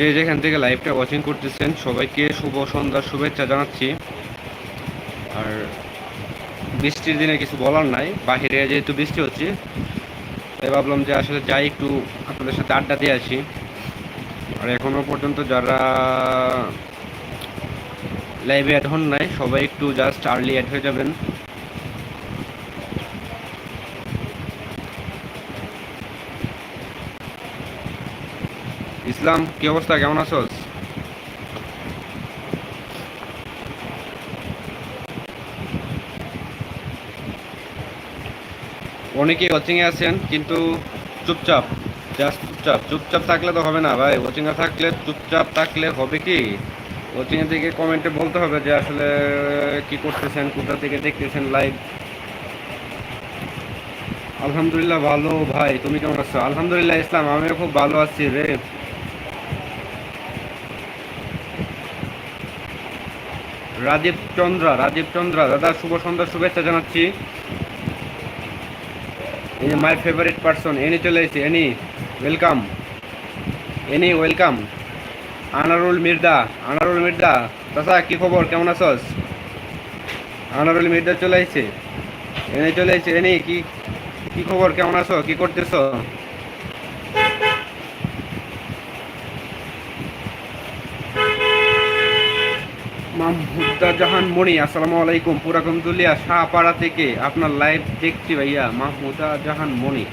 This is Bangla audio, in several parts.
যে যেখান থেকে লাইভটা ওয়াচিং করতেছেন, সবাইকে শুভ সন্ধ্যার শুভেচ্ছা জানাচ্ছি। আর বৃষ্টির দিনে কিছু বলার নাই, বাহিরে যেহেতু বৃষ্টি হচ্ছে, তাই ভাবলাম যে আসলে যাই একটু আপনাদের সাথে আড্ডা দিয়ে আসি। আর এখনও পর্যন্ত যারা লাইভে অ্যাড হন নাই, সবাই একটু জাস্ট আর্লি অ্যাড হয়ে যাবেন। ইসলাম, কি অবস্থা? কেমন আছোস? অনেকে ওয়াচিংয়ে আছেন, কিন্তু চুপচাপ জাস্ট চুপচাপ। চুপচাপ থাকলে তো হবে না ভাই। ওয়াচিংয়ে থাকলে, চুপচাপ থাকলে হবে কি? ওয়াচিংয়ে থেকে কমেন্টে বলতে হবে যে আসলে কি করতেছেন, কোথা থেকে দেখতেছেন লাইভ আলহামদুলিল্লাহ ভালো ভাই। তুমি কেমন আছো? আলহামদুলিল্লাহ ইসলাম, আমিও খুব ভালো আছি রে। রাজীব চন্দ্রা রাজীব চন্দ্রা, দাদা, শুভ সন্ধ্যার শুভেচ্ছা জানাচ্ছি। এই মাই ফেভারিট পারসন এনি চলে এসেছে, Annie welcome Annie welcome Anarul Mirda Anarul Mirda দাদা কি খবর, কেমন আছস? আনারুল মির্দা চলে এসেছে। এনে চলে এসেছে, এনি, কি কি খবর, কেমন আছো, কি করতেছো? জাহান মণি আসসালামু আলাইকুম। পুরাকমদুলিয়া শাহপাড়া থেকে আপনার লাইভ দেখছি ভাইয়া, মাহমুদা জাহান মণি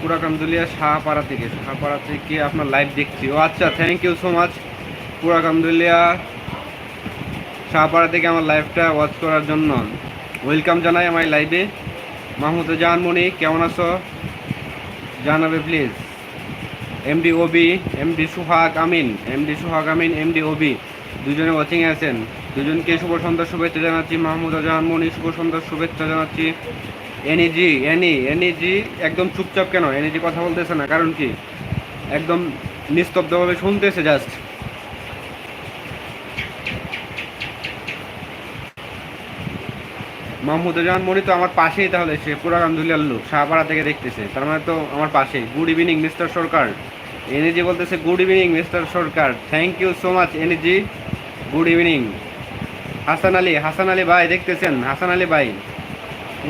পুরাকামদুলিয়া শাহপাড়া থেকে শাহপাড়া থেকে আপনার লাইভ দেখছি। ও আচ্ছা thank you so much Purakamduliya Shahpara থেকে আমার লাইভটা ওয়াচ করার জন্য। ওয়েলকাম জানাই আমার লাইভে মাহমুদা জাহান মণি কেমন আছো? জানাবে please MD Obi MD Suhag Amin MD Suhag Amin MD Obi দুজনে ওয়াচিংয়ে আছেন। দুজনকে শুভ সন্ধ্যার শুভেচ্ছা জানাচ্ছি, মাহমুদ জাহান মনি শুভ সন্ধ্যার শুভেচ্ছা জানাচ্ছি। এনিজি এনি এনইজি একদম চুপচাপ কেন? এনিজি কথা বলতেছে না, কারণ কি? একদম নিস্তব্ধভাবে শুনতেছে জাস্ট মাহমুদ জাহান মনি তো আমার পাশেই তাহলে, সে পুরাকান্দুলিয়ার লোক শাহপাড়া থেকে দেখতেছে। তার মানে তো আমার পাশেই। Good evening, mister Sarkar. NAG বলতেছে, good evening, mister Sarkar. Thank you so much NAG good evening. Hasan Ali Hasan Ali ভাই, দেখতেছেন? হাসান আলী ভাই।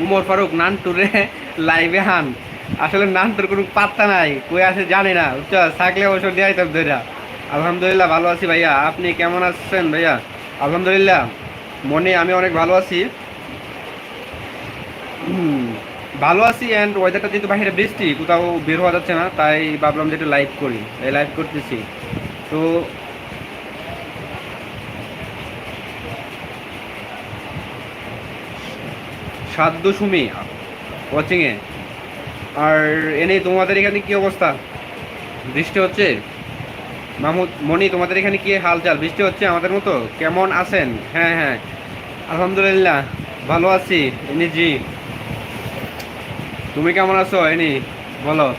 উমর ফারুক, নানটুরে লাইভে হান। আসলে নানটুর কোনো পাত্তা নাই। কই আছে জানি না। বুঝছ থাকলে অবশ্য দেয় তো ধৈরা আলহামদুলিল্লাহ ভালো আছি ভাইয়া। আপনি কেমন আছেন ভাইয়া? আলহামদুলিল্লাহ। মনে আমি অনেক ভালো আছি। ভালো আছি অ্যান্ড ওয়েদারটা যেহেতু বাইরে বৃষ্টি, কোথাও বের হওয়া যাচ্ছে না, তাই ভাবলাম যে একটু লাইভ করি। তাই লাইভ করতেছি। তো সাধ্য সুমি কোচিংয়ে আর এনে তোমাদের এখানে কি অবস্থা? বৃষ্টি হচ্ছে? মাহমুদ মনি তোমাদের এখানে কি হালচাল? বৃষ্টি হচ্ছে আমাদের মতো? কেমন আছেন? হ্যাঁ হ্যাঁ। আলহামদুলিল্লাহ, ভালো আছি, এনি জি। তুমি কেমন আছো, এনি? বলো।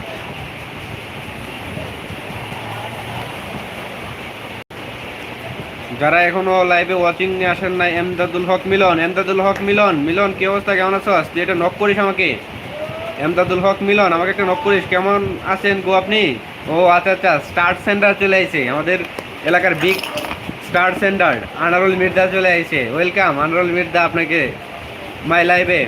যারা এখনও লাইভে ওয়াচিং এ আসেন নাই, এমদাদুল হক মিলন, এমদাদুল হক মিলন মিলন, কি অবস্থা, কেমন আছো? তুই এটা নক করিস আমাকে। এমদাদুল হক মিলন, আমাকে একটা নক করিস। কেমন আছেন গো আপনি? ও আচ্ছা আচ্ছা স্টার সেন্টার চলে আইছে। আমাদের এলাকার big star centre Anarul Mirza চলে আইছে। ওয়েলকাম আনারুল মির্জা আপনাকে। মাই লাইভে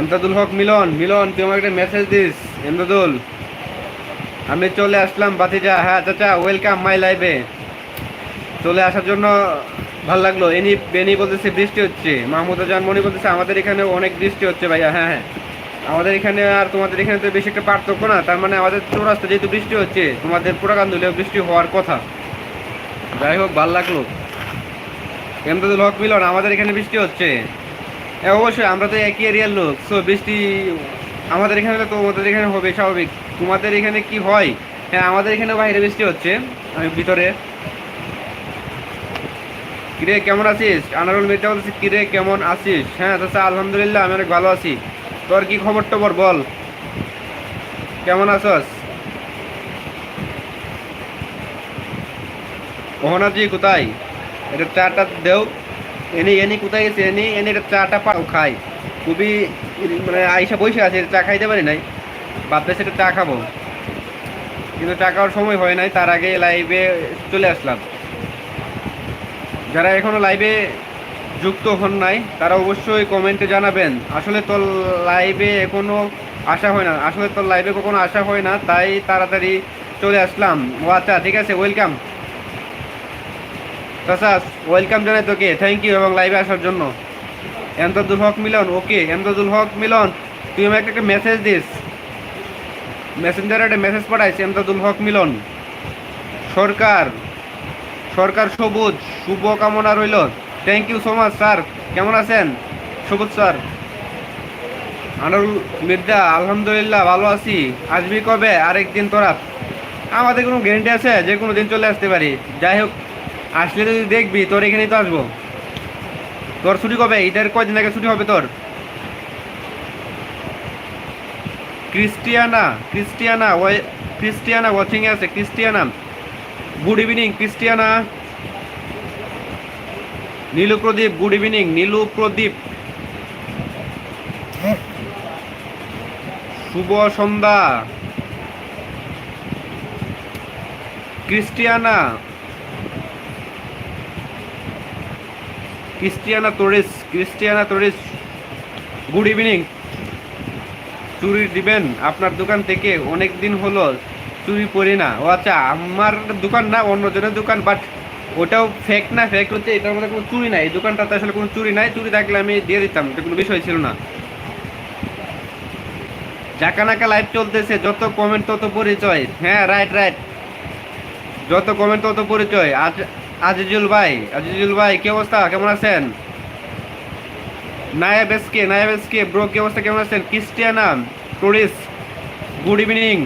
এমদাদুল হক, মিলন মিলন, তুই আমাকে একটা মেসেজ দিস, এমদাদুল। আমি চলে আসলাম বাতিজা। হ্যাঁ চাচা ওয়েলকাম মাই লাইভে চলে আসার জন্য ভালো লাগল। এনি বেনি বলতেছে বৃষ্টি হচ্ছে। মাহমুদ মনি বলতেছে, আমাদের এখানে অনেক বৃষ্টি হচ্ছে ভাইয়া হ্যাঁ হ্যাঁ। আমাদের এখানে আর তোমাদের এখানে তো বেশি একটা পার্থক্য না, তার মানে আমাদের চৌরাস্তা যেহেতু বৃষ্টি হচ্ছে, তোমাদের পুরাকান্দুলেও বৃষ্টি হওয়ার কথা। যাই হোক, ভালো লাগল। এমদাদুল হক, মিলন, আমাদের এখানে বৃষ্টি হচ্ছে। অবশ্যই, আমরা তো একই এরিয়ার লোক। সো বৃষ্টি, আমাদের এখানে তো তোমাদের এখানে হবে, স্বাভাবিক। তোমাদের এখানে কি হয়? হ্যাঁ আমাদের এখানে বাইরে বৃষ্টি হচ্ছে ভিতরে। কিরে, কেমন আছিস? আনারুল মির্জা বলছি কিরে, কেমন আছিস? হ্যাঁ চাচা আলহামদুলিল্লাহ, আমি অনেক ভালো আছি। তোর কি খবর টবর, বল। কেমন আছস? মোহনাজি, কোথায়? এটা চাটা দেও। এনে এনে কোথায় গেছে? এনে এনে এটা চাটা পাও, খাই। খুবই মানে আইসা বসে আছে, চা খাইতে পারি নাই। ভাবতেছে এটা চা খাব। কিন্তু চা খাওয়ার সময় হয় নাই, তার আগে লাইভে চলে আসলাম। যারা এখনও লাইভে যুক্ত হন নাই, তারা অবশ্যই কমেন্টে জানাবেন, আসলে তোর লাইভে এখনও আসা হয় না। আসলে তোর লাইভে কখনো আসা হয় না, তাই তাড়াতাড়ি চলে আসলাম। ও আচ্ছা ঠিক আছে ওয়েলকাম চাচা ওয়েলকাম জানাই তোকে। থ্যাংক ইউ এবং লাইভে আসার জন্য। এমদাদুল হক মিলন ওকে এমদাদুল হক মিলন, তুই আমাকে একটা মেসেজ দিস। মেসেঞ্জারে একটা মেসেজ পাঠাইছে এমদাদুল হক মিলন। সরকার সরকার সবুজ, শুভ কামনা রইল। Thank you so much sir কেমন আছেন? সবুজ স্যার আনারুল মির্জা, আলহামদুলিল্লাহ, ভালো আছি। আসবি কবে? আরেকদিন তোরা। আমাদের কোনো গ্যারেন্টি আছে? যে কোনো দিন চলে আসতে পারি। যাই হোক আসলে যদি দেখবি, তোর এখানেই তো আসব। তোর ছুটি কবে? ঈদের কয়দিন আগে ছুটি হবে তোর? ক্রিস্টিয়ানা ক্রিস্টিয়ানা ওয়াই ক্রিস্টিয়ানা ওয়াচিংয়ে আছে, Christiana. Good evening, Christiana. Nilu Pradip, good evening, Nilu Pradip. শুভ সন্ধ্যা। Christiana. Christiana Torres Christiana Torres good evening চুরি দিবেন, আপনার দোকান থেকে অনেক দিন হলো চুরি পরি না। ও আচ্ছা আমার দোকান না অন্যজনের দোকান বাট ওটাও ফেক না ফেক হচ্ছে, এটার মধ্যে কোনো চুরি নাই। এই দোকানটাতে আসলে কোনো চুরি নাই, চুরি থাকলে আমি দিয়ে দিতাম, এটা কোনো বিষয় ছিল না। জাকানাকা লাইভ চলতেছে, যত কমেন্ট তত পরিচয়। হ্যাঁ রাইট রাইট যত কমেন্ট তত পরিচয়। আজ আজিজুল ভাই আজিজুল ভাই, কি অবস্থা? কেমন আছেন? Nayab SK Nayab SK, bro, কি অবস্থা? কেমন আছেন? Christiana, tourist, good evening.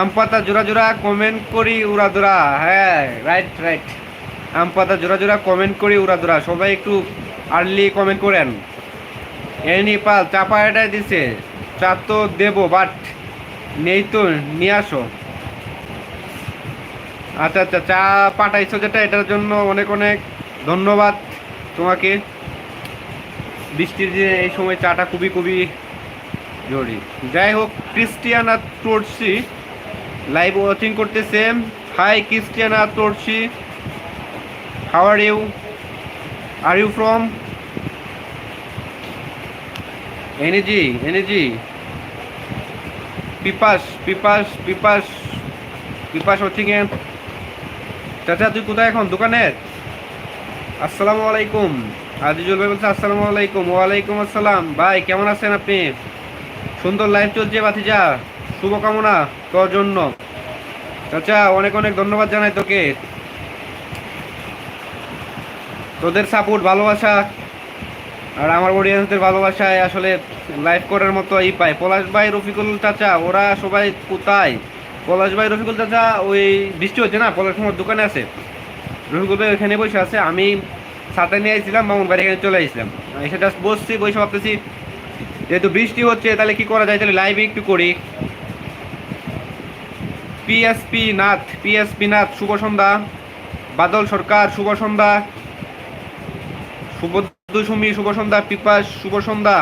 আমপাতা জোড়া জোড়া কমেন্ট করি উড়াদুরা হ্যাঁ রাইট রাইট আমপাতা জোড়া জোড়া কমেন্ট করি উড়াদুরা সবাই একটু আর্লি কমেন্ট করেন। এনি পাল, চাপা এটাই দিছে। চা তো দেবো বাট নেই তো, নিয়ে আসো। আচ্ছা আচ্ছা চা পাঠাইছো যেটা, এটার জন্য অনেক অনেক ধন্যবাদ তোমাকে। বৃষ্টির যে এই সময় চাটা খুবই খুবই জরুরি। যাই হোক, ক্রিস্টিয়ানা তোরসি লাইভ ওয়াচিং করতেছে hi Christiana Torres. How are you are you from energy energy পিপাস পিপাস পিপাস পিপাস ওয়াচিং এ। চাচা, তুই কোথায় এখন? দোকানে আসসালামু আলাইকুম। আজিজুল ভাই বলছে, আসসালামু আলাইকুম। ওয়ালাইকুম আসসালাম। ভাই, কেমন আছেন আপনি? সুন্দর লাইভ চলছে বাতিজা শুভকামনা তোর জন্য। চাচা, অনেক অনেক ধন্যবাদ জানাই তোকে। তোদের সাপোর্ট ভালোবাসা আর আমার অডিয়েন্সদের ভালোবাসায় আসলে লাইভ করার মতো ই পায়। পলাশ ভাই, রফিকুল চাচা, ওরা সবাই কোথায়? পলাশ ভাই, রফিকুল চাচা, ওই বৃষ্টি হচ্ছে না, পলাশ আমার দোকানে আছে। রফিকুল ভাই ওইখানে বসে আছে, আমি ছাতা নিয়ে আসছিলাম মামুন বাড়ি এখানে চলে আসলাম এসে জাস্ট বসছি, বসে ভাবতেছি, যেহেতু বৃষ্টি হচ্ছে, তাহলে কি করা যায়? তাহলে লাইভে একটু করি। পিএসপি নাথ পিএসপি নাথ, শুভ সন্ধ্যা। বাদল সরকার, শুভ সন্ধ্যা। সুবদ্ধ সুমি, শুভ সন্ধ্যা। পিপাস, শুভ সন্ধ্যা।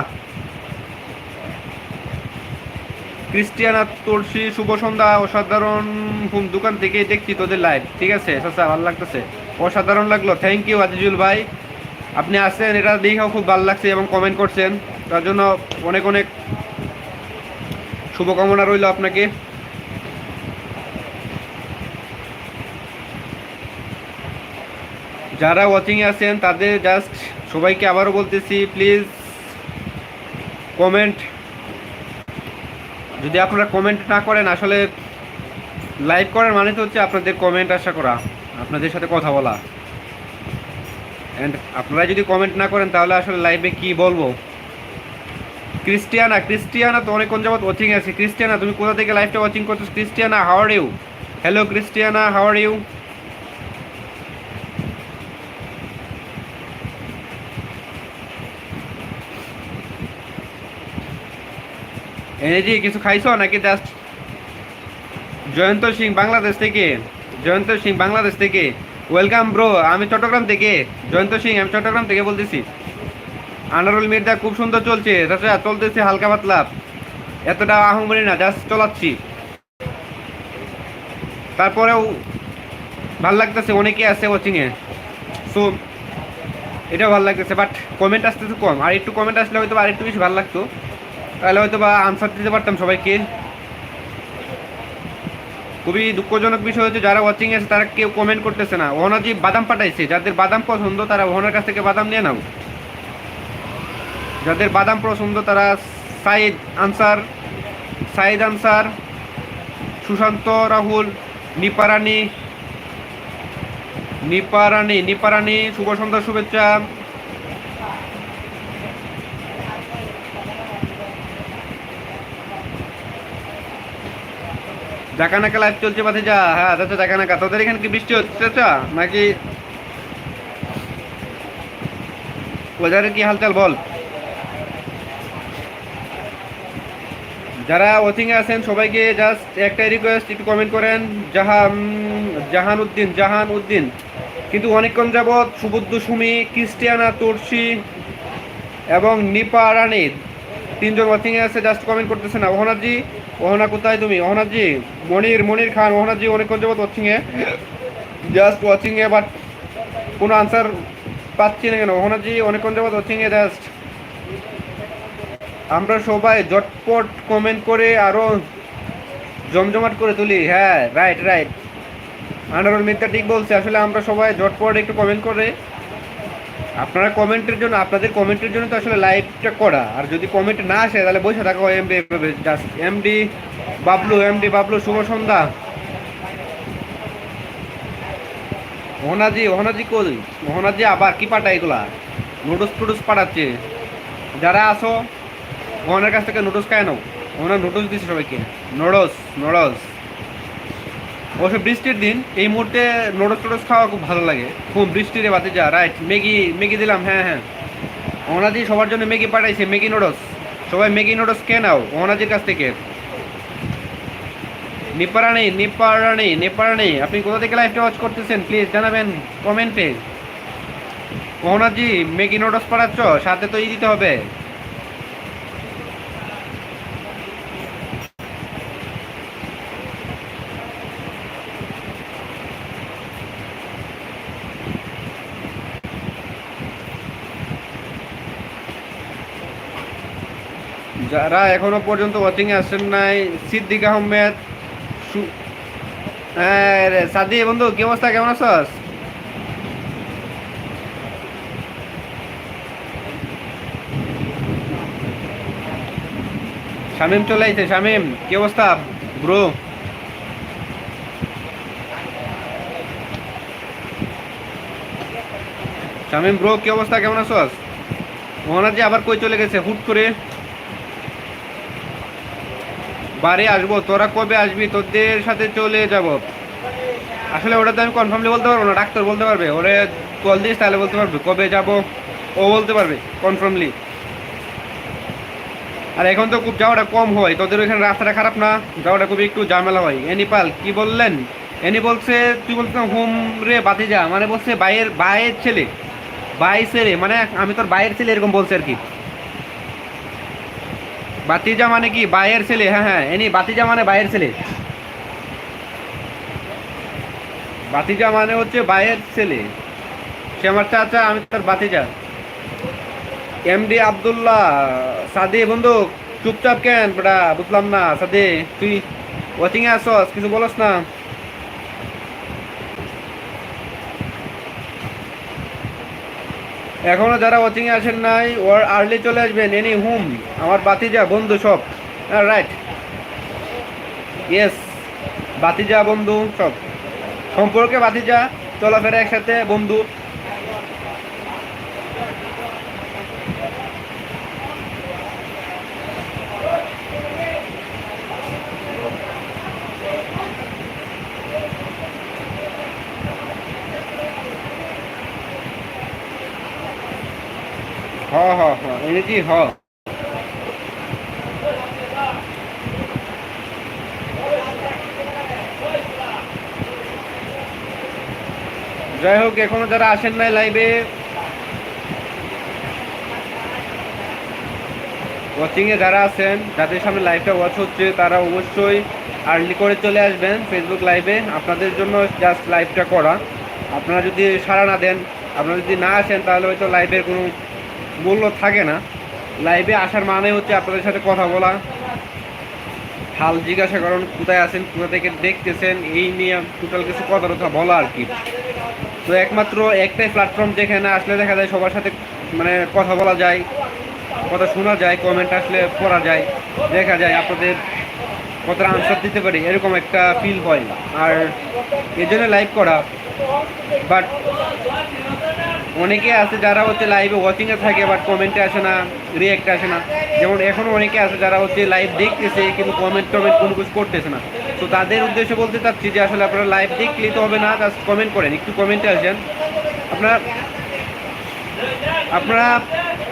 ক্রিস্টিয়ানা তুলসী, শুভ সন্ধ্যা, অসাধারণ দোকান থেকে দেখছি তোদের লাইভ ঠিক আছে? চাচা, ভালো লাগতেছে। অসাধারণ লাগল। থ্যাংক ইউ আজিজুল ভাই। আপনি আসছেন এটা দেখেও খুব ভালো লাগছে এবং কমেন্ট করছেন। তার জন্য অনেক অনেক শুভকামনা রইল আপনাকে। যারা ওয়াচিংয়ে আছেন, তাদের জাস্ট সবাইকে আবারও বলতেছি প্লিজ কমেন্ট যদি আপনারা কমেন্ট না করেন, আসলে লাইভ করার মানে তো হচ্ছে আপনাদের কমেন্ট আশা করা, আপনাদের সাথে কথা বলা। অ্যান্ড আপনারা যদি কমেন্ট না করেন, তাহলে আসলে লাইভে কি বলব? ক্রিস্টিয়ানা ক্রিস্টিয়ানা তো অনেকক্ষণ যাবৎ ওয়াচিং আছে। ক্রিস্টিয়ানা তুমি কোথা থেকে লাইভটা ওয়াচিং করছ? Christiana how are you hello Christiana how are you এনেজি কিছু খাইছো নাকি জাস্ট জয়ন্ত সিং বাংলাদেশ থেকে? জয়ন্ত সিং বাংলাদেশ থেকে? ওয়েলকাম ব্রো আমি চট্টগ্রাম থেকে। জয়ন্ত সিং, আমি চট্টগ্রাম থেকে বলতেছি। আনারুল মির্জা খুব সুন্দর চলছে। চাচা, চলতেছে হালকা পাতলা। এতটা আহমরি না জাস্ট চলাচ্ছি। তারপরেও ভালো লাগতেছে, অনেকে আছে ওয়াচিংয়ে সো এটা ভালো লাগতেছে বাট কমেন্ট আসতেছে কম। আর একটু কমেন্ট আসলে হয়তো আর একটু বেশি ভালো লাগতো। তাহলে হয়তো বা আনসার দিতে পারতাম সবাইকে। খুবই দুঃখজনক বিষয় হচ্ছে যারা ওয়াচিং আছে, তারা কেউ কমেন্ট করতেছে না। ওনার যে বাদাম পাঠাইছে, যাদের বাদাম পছন্দ, তারা ওনার কাছ থেকে বাদাম নিয়ে নাও। যাদের বাদাম পছন্দ, তারা সাইদ আনসার সাইদ আনসার, সুশান্ত, রাহুল নিপারানি নিপারানি নিপারানি শুভ সন্ধ্যা, শুভেচ্ছা। জাকানাকা লাইভ চলছে বাদে যা। হ্যাঁ চাচা জাকানাকা তোদের এখানে কি বৃষ্টি হচ্ছে নাকি ওয়েদারের কি হালচাল বল? যারা ওয়াচিং আছেন, সবাইকে জাস্ট একটাই রিকোয়েস্ট একটু কমেন্ট করেন। জাহান জাহান উদ্দিন জাহান উদ্দিন কিন্তু অনেকক্ষণ যাবৎ সুবুদ্ধ সুমি, ক্রিস্টিয়ানা তুর্সি এবং নিপা রানী তিনজন ওয়াচিংয়ে আছে জাস্ট কমেন্ট করতেছে না। ওহনাজি ওহনা, কোথায় তুমি? ওহনাজি, মনির মনির খান, ওহনাজি, অনেকক্ষণ যাবৎ ওয়াচিংয়ে জাস্ট ওয়াচিংয়ে বাট কোনো আনসার পাচ্ছি না কেন? ওহনাজি, অনেকক্ষণ যাবৎ ওয়াচিংয়ে জাস্ট আমরা সবাই জটপট কমেন্ট করে আরও জমজমাট করে তুলি। হ্যাঁ রাইট রাইট আনারুল মিত্রা ঠিক বলছে। আসলে আমরা সবাই জটপট একটু কমেন্ট করে আপনারা কমেন্টের জন্য, আপনাদের কমেন্টের জন্য তো আসলে লাইভটা করা। আর যদি কমেন্ট না আসে, তাহলে বসে থাকা হয় MD just MD Bablu MD Bablu, শুভ সন্ধ্যা। ওহনাজি ওহনাজি কই? ওহনাজি আবার কি পাঠায় এগুলা? নুডলস টুডলস পাঠাচ্ছে। যারা আসো ওনার কাছ থেকে নুডলস খায় নাও। ওনার নুডলস দিচ্ছে সবাইকে। নুডলস নুডলস অবশ্য বৃষ্টির দিন এই মুহূর্তে নুডলস টুডলস খাওয়া খুব ভালো লাগে। খুব বৃষ্টিরে বাতি যা। রাইট ম্যাগি ম্যাগি দিলাম হ্যাঁ হ্যাঁ। ওনাজি সবার জন্য ম্যাগি পাঠাইছে, ম্যাগি নুডলস। সবাই ম্যাগি নুডলস কে নাও ওনাজির কাছ থেকে। নিপারানি নিপারানি নিপারানি আপনি কোথা থেকে লাইভটা ওয়াচ করতেছেন? প্লিজ জানাবেন কমেন্টে ওনাজি ম্যাগি নুডলস পাঠাচ্ছ, সাথে তো ই দিতে হবে। যারা এখনও পর্যন্ত ওয়াচিং আসেন নাই, সিদ্দিক আহমেদ হ্যাঁ সাদি বন্ধু, কি অবস্থা? কেমন আছস? শামিম চলে আইছে, শামিম, কি অবস্থা ব্রো শামিম ব্রো কি অবস্থা? কেমন আছস? মোহনাজি আবার কই চলে গেছে? হুট করে। বাড়ি আসব, তোরা কবে আসবি? তোদের সাথে চলে যাব। আসলে ওটা তো আমি কনফার্মলি বলতে পারব না, ডাক্তার বলতে পারবে। ওরে কল দিস, তাহলে বলতে পারবে। কবে যাব? ও বলতে পারবে কনফার্মলি আর এখন তো খুব যাওয়াটা কম হয়, তোদের ওইখানে রাস্তাটা খারাপ না? যাওয়াটা খুবই একটু ঝামেলা হয়। এনিপাল, কি বললেন? এনি বলছে, তুই বলছিস হোম রে বাতি যা মানে বলছে বাইয়ের বাইয়ের ছেলে। বাই ছেলে? মানে আমি তোর বাইয়ের ছেলে এরকম বলছে আর কি। বাতিজা মানে কি? বাইয়ের ছেলে। হ্যাঁ হ্যাঁ এনি বাতিজা মানে বাইয়ের ছেলে। বাতিজা মানে হচ্ছে বাইয়ের ছেলে। সে আমার চাচা, আমি তার বাতিজা। এমডি আবদুল্লাহ, সাদে, বন্ধু, চুপচাপ কেন বেটা? বুঝলাম না, সাদে, তুই ওয়াচিং এ আসস, কিছু বলস না। এখনও যারা ওয়াচিং এ আসেন নাই, ওর আর্লি চলে আসবেন এনি হুম আমার বাতিজা, বন্ধু সব। রাইট ইয়েস বাতিজা, বন্ধু সব। সম্পর্কে বাতিজা, চলাফেরা একসাথে, বন্ধু হ হ এনেছি হ। যাই হোক, এখনও যারা আসেন নাই লাইভে ওয়াচিংয়ে যারা আছেন, যাদের সামনে লাইভটা ওয়াচ হচ্ছে, তারা অবশ্যই আর্লি করে চলে আসবেন ফেসবুক লাইভে আপনাদের জন্য জাস্ট লাইভটা করা। আপনারা যদি সাড়া না দেন, আপনারা যদি না আসেন, তাহলে হয়তো লাইভের কোনো মূল্য থাকে না। লাইভে আসার মানে হচ্ছে আপনাদের সাথে কথা বলা। হাল জিজ্ঞাসা করুন, কোথায় আছেন, কোথা থেকে দেখতেছেন, এই নিয়ে টোটাল কিছু কথা কথা বলা আর কি। তো একমাত্র একটাই প্ল্যাটফর্ম যেখানে আসলে দেখা যায় সবার সাথে মানে কথা বলা যায়, কথা শোনা যায় কমেন্ট আসলে পড়া যায়, দেখা যায় আপনাদের কথার আনসার দিতে পারি, এরকম একটা ফিল হয়। আর এর জন্য লাইভ করা। বাট অনেকে আছে যারা হচ্ছে লাইভে ওয়াচিংয়ে থাকে বাট কমেন্টে আসে না রিয়েক্ট আসে না। যেমন এখনও অনেকে আছে যারা হচ্ছে লাইভ দেখতেছে, কিন্তু কমেন্ট টমেন্ট কোনো কিছু করতেছে না। তো তাদের উদ্দেশ্য বলতে চাচ্ছি যে আসলে আপনারা লাইভ দেখলেই তো হবে না জাস্ট কমেন্ট করেন, একটু কমেন্টে আসেন। আপনারা আপনারা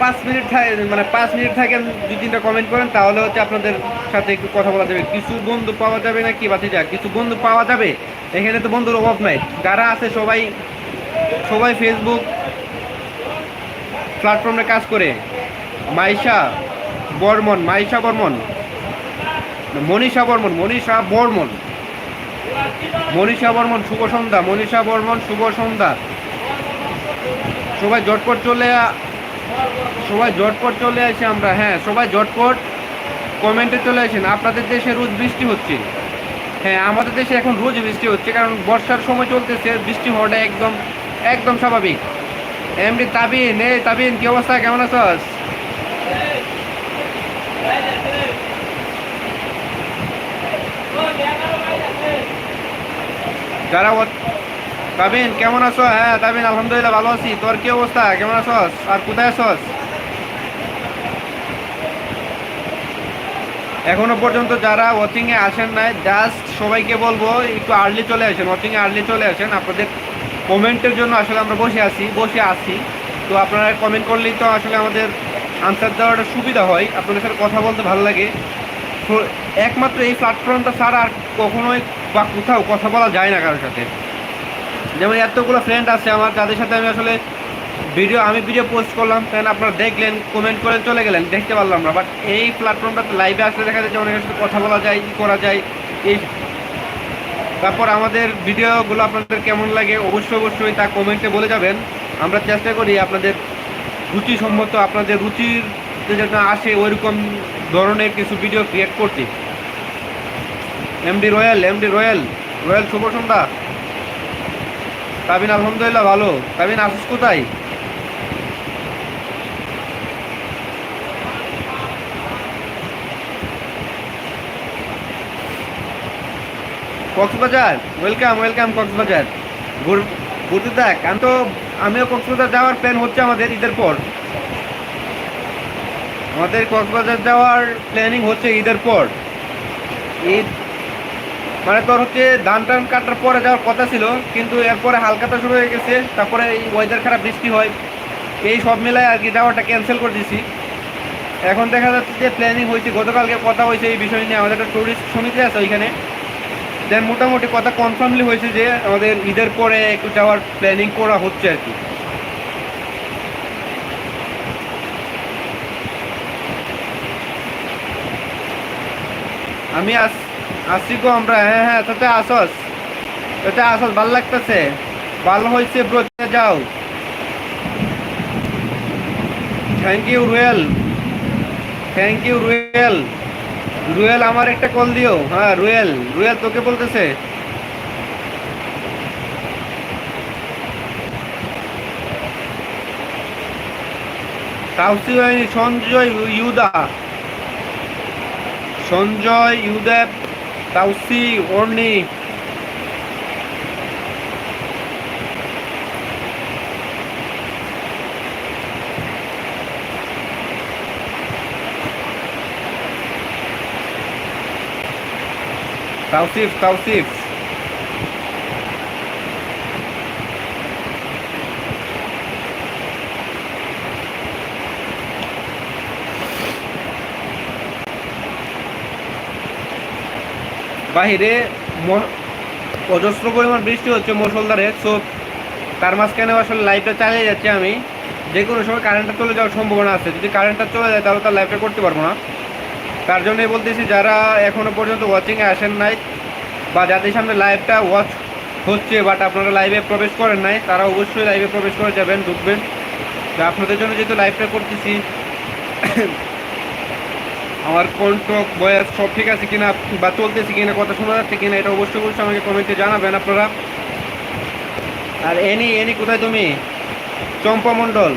পাঁচ মিনিট মানে পাঁচ মিনিট থাকেন, দুই তিনটা কমেন্ট করেন, তাহলে হচ্ছে আপনাদের সাথে একটু কথা বলা যাবে। কিছু বন্ধু পাওয়া যাবে না কি বাতি যাক কিছু বন্ধু পাওয়া যাবে? এখানে তো বন্ধুর অভাব নাই। যারা আছে সবাই সবাই ফেসবুক প্ল্যাটফর্মে কাজ করে। মাইশা বর্মন মাইশা বর্মন, মনীষা বর্মন মনীষা বর্মন। মনীষা বর্মন, শুভ সন্ধ্যা, মনীষা বর্মন, শুভ সন্ধ্যা। সবাই জটপট চলে সবাই জটপট চলে আসি আমরা। হ্যাঁ সবাই জটপট কমেন্টে চলে আসেন। আপনাদের দেশে রোজ বৃষ্টি হচ্ছে। হ্যাঁ আমাদের দেশে এখন রোজ বৃষ্টি হচ্ছে কারণ বর্ষার সময় চলতেছে, বৃষ্টি হওয়াটা একদম একদম স্বাভাবিক। এমনি তাবিন, এই তাবিন, কি অবস্থা? কেমন আছস? যারা তাবিন, কেমন আছো? হ্যাঁ তাবিন, আলহামদুলিল্লাহ ভালো আছি। তোর কি অবস্থা? কেমন আছস? আর কোথায় আছস? এখনও পর্যন্ত যারা ওয়াচিংয়ে আসেন নাই জাস্ট সবাইকে বলব, একটু আর্লি চলে আসেন। ওয়াচিংয়ে আর্লি চলে আসেন। আপনাদের কমেন্টের জন্য আসলে আমরা বসে আছি বসে আছি। তো আপনারা কমেন্ট করলেই তো আসলে আমাদের আনসার দেওয়াটা সুবিধা হয়। আপনাদের সাথে কথা বলতে ভালো লাগে। একমাত্র এই প্ল্যাটফর্মটা ছাড়া আর কখনোই বা কোথাও কথা বলা যায় না কারোর সাথে। যেমন এতগুলো ফ্রেন্ড আছে আমার তাদের সাথে আমি আসলে ভিডিও আমি ভিডিও পোস্ট করলাম। তাহলে আপনারা দেখলেন কমেন্ট করে চলে গেলেন, দেখতে পারলাম না। বাট এই প্ল্যাটফর্মটাতে লাইভে আসলে দেখা যায় যে অনেকের সাথে কথা বলা যায় করা যায়, এই তারপর আমাদের ভিডিওগুলো আপনাদের কেমন লাগে অবশ্যই অবশ্যই তা কমেন্টে বলে যাবেন। আমরা চেষ্টা করি আপনাদের রুচি রুচিসম্মত আপনাদের রুচির যেন আসে ওইরকম ধরনের কিছু ভিডিও ক্রিয়েট করতে। MD royal MD royal royal শুভ সন্ধ্যা। তাবিন আলহামদুলিল্লাহ ভালো। তাবিন আসিস কোথায়? Cox's Bazar. Welcome welcome Cox's Bazar. ঘুর- ঘুরতে দেখ আমি তো, আমিও কক্সবাজার যাওয়ার প্ল্যান হচ্ছে আমাদের ঈদের পর। আমাদের কক্সবাজার যাওয়ার প্ল্যানিং হচ্ছে ঈদের পর। ঈদ মানে তোর হচ্ছে ধান টান কাটার পরে যাওয়ার কথা ছিল, কিন্তু এরপরে হালকাটা শুরু হয়ে গেছে, তারপরে এই ওয়েদার খারাপ, বৃষ্টি হয়। এই সব মিলায় আর কি যাওয়াটা ক্যান্সেল করে দিছি। এখন দেখা যাচ্ছে যে প্ল্যানিং হয়েছে, গতকালকে কথা হয়েছে এই বিষয় নিয়ে। আমাদের একটা টুরিস্ট সমিতি আছে ওইখানে। দেন মোটামুটি কথা কনফার্মলি হয়েছে যে আমাদের ঈদের পরে একটু যাওয়ার প্ল্যানিং করা হচ্ছে আর কি। আমি আস আসছি গো আমরা। হ্যাঁ হ্যাঁ তাতে আসস। তাতে আসস, ভালো লাগতেছে। ভালো হয়েছে ব্রো যাও। Thank you Ruel thank you Ruel Ruel, আমার একটা কল দিও। হ্যাঁ রুয়েল রুয়েল তোকে বলতেছে। সঞ্জয় ইউদা। সঞ্জয় ইউদেব তাউসি অর্নি তাওসিফ তাওসিফ বাহিরে অজস্র পরিমাণ বৃষ্টি হচ্ছে মুসলধারে সো তার মাঝখানে আসলে লাইটটা চালিয়ে যাচ্ছে আমি। যে কোনো সময় কারেন্টটা চলে যাওয়ার সম্ভাবনা আছে। যদি কারেন্টটা চলে যায়, তাহলে তার লাইভটা করতে পারব না। তার জন্যই বলতেছি, যারা এখনও পর্যন্ত ওয়াচিংয়ে আসেন নাই বা যাদের সামনে লাইভটা ওয়াচ হচ্ছে বাট আপনারা লাইভে প্রবেশ করেন নাই, তারা অবশ্যই লাইভে প্রবেশ করে যাবেন, ঢুকবেন। তো আপনাদের জন্য যেহেতু লাইভটা করতেছি, আমার কণ্ঠ বয়স সব ঠিক আছে কিনা বা চলতেছে কিনা, কথা শোনা যাচ্ছে কিনা, এটা অবশ্যই অবশ্যই আমাকে কমেন্টে জানাবেন আপনারা। আর এনি এনি, কোথায় তুমি? চম্পা মণ্ডল।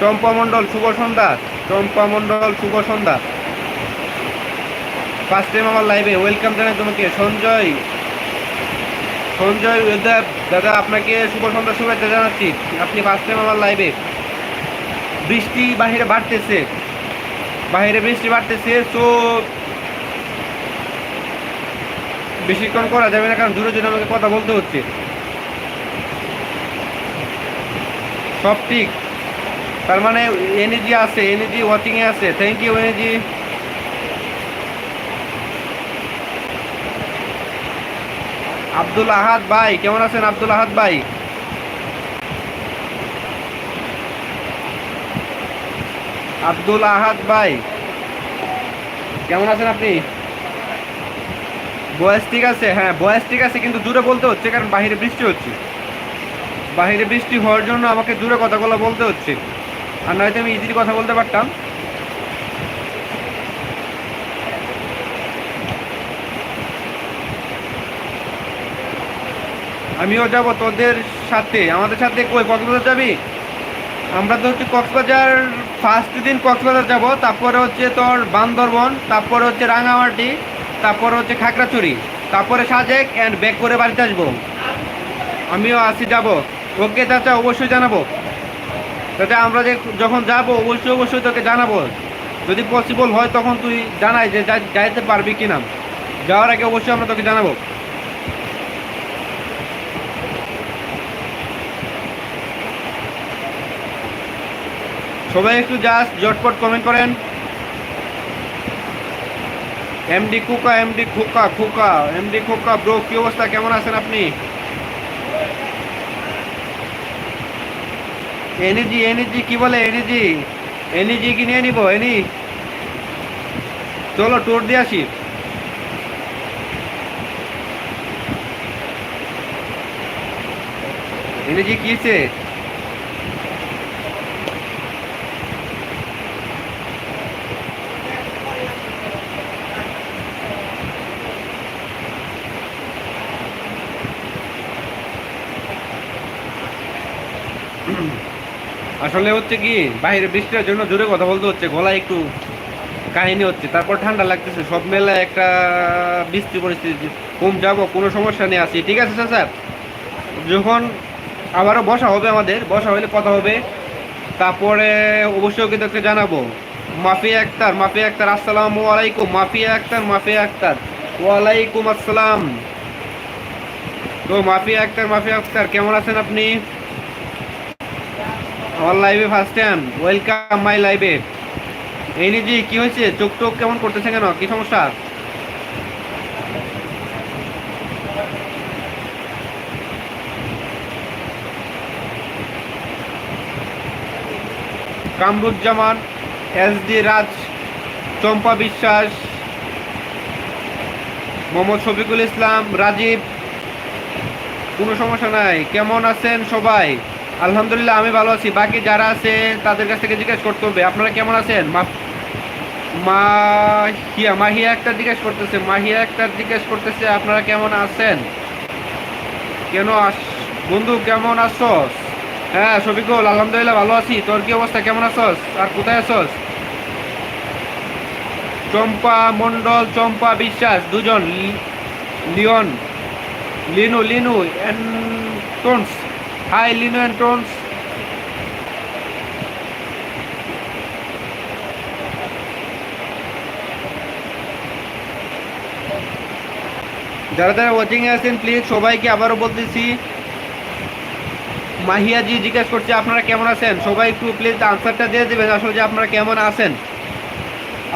চম্পা মণ্ডল, শুভ সন্ধ্যা। চম্পা মণ্ডল, শুভ সন্ধ্যা। ফার্স্ট টাইম আমার লাইভে ওয়েলকাম জানাই তোমাকে। সঞ্জয় সঞ্জয় দেব দাদা আপনাকে শুভ সন্ধ্যা শুভেচ্ছা জানাচ্ছি। আপনি ফার্স্ট টাইম আমার লাইভে বৃষ্টি বাহিরে বাড়তেছে। বাইরে বৃষ্টি বাড়তেছে তো বেশিক্ষণ করা যাবে না, কারণ দূরে দূরে আমাকে কথা বলতে হচ্ছে। সব ঠিক। তার মানে এনার্জি আছে এনার্জি ওয়াচিংয়ে আছে। Thank you energy Abdul Ahad ভাই, কেমন আছেন আব্দুল আহাদ ভাই? আব্দুল আহাদ ভাই, কেমন আছেন আপনি? বয়স ঠিক আছে হ্যাঁ বয়স ঠিক আছে, কিন্তু দূরে বলতে হচ্ছে, কারণ বাইরে বৃষ্টি হচ্ছে। বাহিরে বৃষ্টি হওয়ার জন্য আমাকে দূরে কথাগুলো বলতে হচ্ছে। আর নয়তো আমি ইজিলি কথা বলতে পারতাম। আমিও যাব তোদের সাথে। আমাদের সাথে কই? কক্সবাজার যাবি? আমরা তো হচ্ছে কক্সবাজার ফার্স্ট দিন কক্সবাজার যাব, তারপরে হচ্ছে তোর বান্দরবন, তারপরে হচ্ছে রাঙামাটি, তারপরে হচ্ছে খাগড়াছড়ি, তারপরে সাজেক অ্যান্ড ব্যাক করে বাড়িতে আসব। আমিও আসি, যাব। ওকে, চাচা, অবশ্যই জানাব। চাচা আমরা যে যখন যাব, অবশ্যই অবশ্যই তোকে জানাব। যদি পসিবল হয়, তখন তুই জানাই যে যাইতে পারবি কি না যাওয়ার আগে অবশ্যই আমরা তোকে জানাব। সবাই একটু জাস্ট জটপট কমেন্ট করেন। MD Kuka MD Khoka Khoka MD খোকা ব্রো কি অবস্থা? কেমন আছেন আপনি? এনিজি এনিজি কি বলে এনিজি এনিজি কি নিয়ে নিব এনি চলো ট্যুর দিয়ে আসি। এনিজি কিছে আসলে হচ্ছে কি, বাইরে বৃষ্টির জন্য জোরে কথা বলতে হচ্ছে, গলায় একটু কাহিনী হচ্ছে, তারপর ঠান্ডা লাগতেছে, সব মেলা একটা বৃষ্টি পরিস্থিতি কম যাব, কোনো সমস্যা নেই আসি ঠিক আছে, স্যার? যখন আবারও বসা হবে আমাদের, বসা হলে কথা হবে, তারপরে অবশ্যই কিন্তু একটা জানাব। মাফিয়া আক্তার মাফিয়া আক্তার, আসসালামু আলাইকুম মাফিয়া আক্তার মাফিয়া আক্তার। ওয়ালাইকুম আসসালাম। তো মাফিয়া আক্তার মাফিয়া আক্তার, কেমন আছেন আপনি? আমার লাইভে ফার্স্ট টাইম ওয়েলকাম মাই লাইভে এই জি কি হয়েছে, চোখ টোক কেমন করতেছে কেন? কি সমস্যা? Kamruzzaman S D Raj, Champa Biswas, Mohammad Shafiqul Islam, Rajib. কোনো সমস্যা নাই। কেমন আছেন সবাই? আলহামদুলিল্লাহ, আমি ভালো আছি। বাকি যারা আছে, তাদের কাছ থেকে জিজ্ঞেস করতে হবে। আপনারা কেমন আছেন? মাহিয়া মাহিয়া একটা জিজ্ঞেস করতেছে, মাহিয়া একটা জিজ্ঞেস করতেছে, আপনারা কেমন আছেন? কেন আস, বন্ধু কেমন আছস? হ্যাঁ শফিকুল, আলহামদুলিল্লাহ ভালো আছি। তোর কি অবস্থা? কেমন আছস? আর কোথায় আছস? চম্পা মন্ডল চম্পা বিশ্বাস, দুজন Leon, Linu Linu and Tones hi Linu and Tones যারা যারা ওয়াচিংয়ে আছেন প্লিজ সবাইকে আবারও বলতেছি, মাহিয়াজি জিজ্ঞেস করছে, আপনারা কেমন আছেন? সবাই একটু প্লিজ আনসারটা দিয়ে দেবেন, আসলে যে আপনারা কেমন আছেন?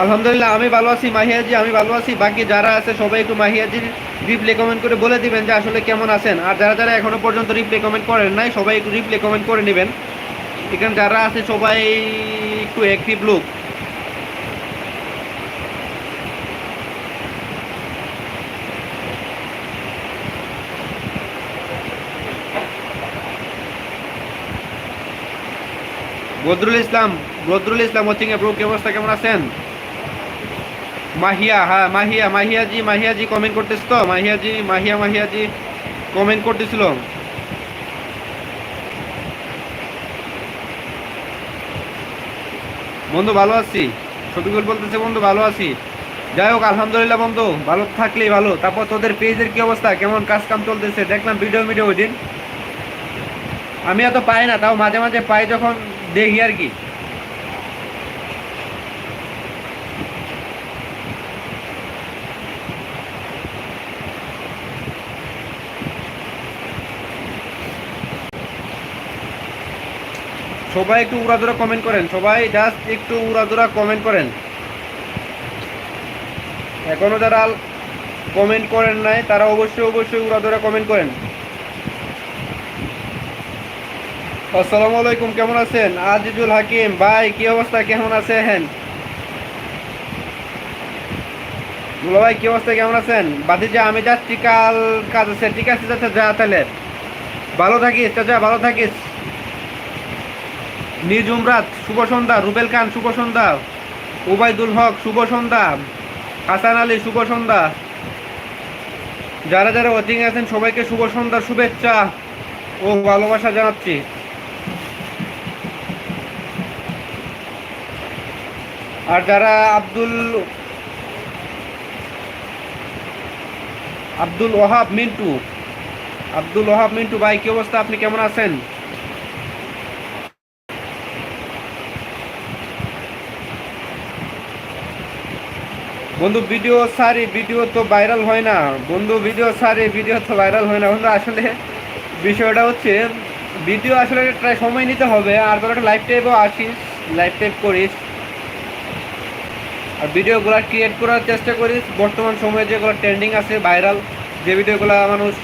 আলহামদুলিল্লাহ, আমি ভালো আছি, মাহিয়াজি, আমি ভালো আছি। বাকি যারা আছে, সবাই একটু মাহিয়াজির রিপ্লে কমেন্ট করে বলে দিবেন যে আসলে কেমন আছেন। আর যারা যারা এখনও পর্যন্ত রিপ্লে কমেন্ট করেন নাই, সবাই একটু রিপ্লে কমেন্ট করে নেবেন। এখানে যারা আছে, সবাই একটু active look. Badrul Islam Badrul Islam watching এ ব্রো অবস্থা? কেমন আছেন? মাহিয়া হ্যাঁ মাহিয়া মাহিয়া জি মাহিয়া জি কমেন্ট করতেছ তো? মাহিয়া জি মাহিয়া মাহিয়া জি কমেন্ট করতেছিল। বন্ধু, ভালো আছি? শফিকুল বলতেছে, বন্ধু, ভালো আছি। যাই হোক, আলহামদুলিল্লাহ, বন্ধু, ভালো থাকলেই ভালো। তারপর তোদের পেজের কি অবস্থা? কেমন কাজ কাম চলতেছে? দেখলাম ভিডিও ভিডিও ওই দিন। আমি এত পাই না, তাও মাঝে মাঝে পাই যখন দেখি আর কি। সবাই একটু উড়াদুরা কমেন্ট করেন। সবাই জাস্ট একটু উড়াদুরা কমেন্ট করেন। এখনও যারা কমেন্ট করেন নাই, তারা অবশ্যই অবশ্যই উড়াদুরা কমেন্ট করেন। আসসালামু আলাইকুম, কেমন আছেন? আজিজুল হাকিম, ভাই, কি অবস্থা? কেমন আছেন? দুলা ভাই, কি অবস্থা? কেমন আছেন? বাদিজা আমি যাচ্ছি, কাল কাজ আছে। ঠিক আছে যাচ্ছে যা তাহলে। ভালো থাকিস, চাচা, ভালো থাকিস। নিজুম রাত শুভ সন্ধ্যা, রুবেল খান, শুভ সন্ধ্যা উবাইদুল হক, শুভ সন্ধ্যা, হাসান আলী, শুভ সন্ধ্যা। যারা যারা ওয়াচিং আছেন, সবাইকে শুভ সন্ধ্যার শুভেচ্ছা ও ভালোবাসা জানাচ্ছি। আর যারা আব্দুল আব্দুল ওহাব মিন্টু, আব্দুল ওহাব মিন্টু ভাই, কি অবস্থা? আপনি কেমন আছেন? বন্ধু ভিডিও সারি ভিডিও তো ভাইরাল হয় না। বন্ধু ভিডিও সারি ভিডিও তো ভাইরাল হয় না। বন্ধু, আসলে বিষয়টা হচ্ছে ভিডিও আসলে ট্রাই সময় নিতে হবে। আর তোর একটা লাইভ টাইপও আসিস লাইভ টাইপ করিস। আর ভিডিওগুলো ক্রিয়েট করার চেষ্টা করিস। বর্তমান সময়ে যেগুলো ট্রেন্ডিং আছে ভাইরাল যে ভিডিওগুলো মানুষ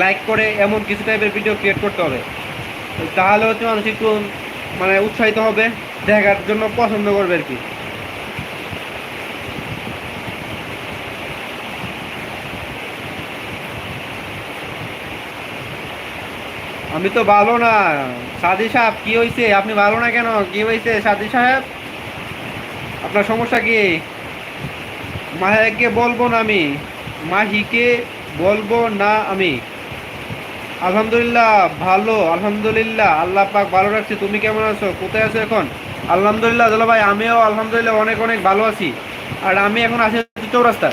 লাইক করে, এমন কিছু টাইপের ভিডিও ক্রিয়েট করতে হবে। তাহলে হচ্ছে মানুষ একটু মানে উৎসাহিত হবে, দেখার জন্য পছন্দ করবে আর কি। আমি তো ভালো না। সাদি সাহেব, কি হয়েছে আপনি ভালো না কেন? কি হয়েছে সাদি সাহেব? আপনার সমস্যা কি? মাহিকে বলব না আমি। মাহিকে বলব না আমি। আলহামদুলিল্লাহ, ভালো। আলহামদুলিল্লাহ, আল্লাহ পাক ভালো রাখছি। তুমি কেমন আছো? কোথায় আছো এখন? আলহামদুলিল্লাহ দুলা ভাই আমিও আলহামদুলিল্লাহ অনেক অনেক ভালো আছি। আর আমি এখন আছি চৌরাস্তা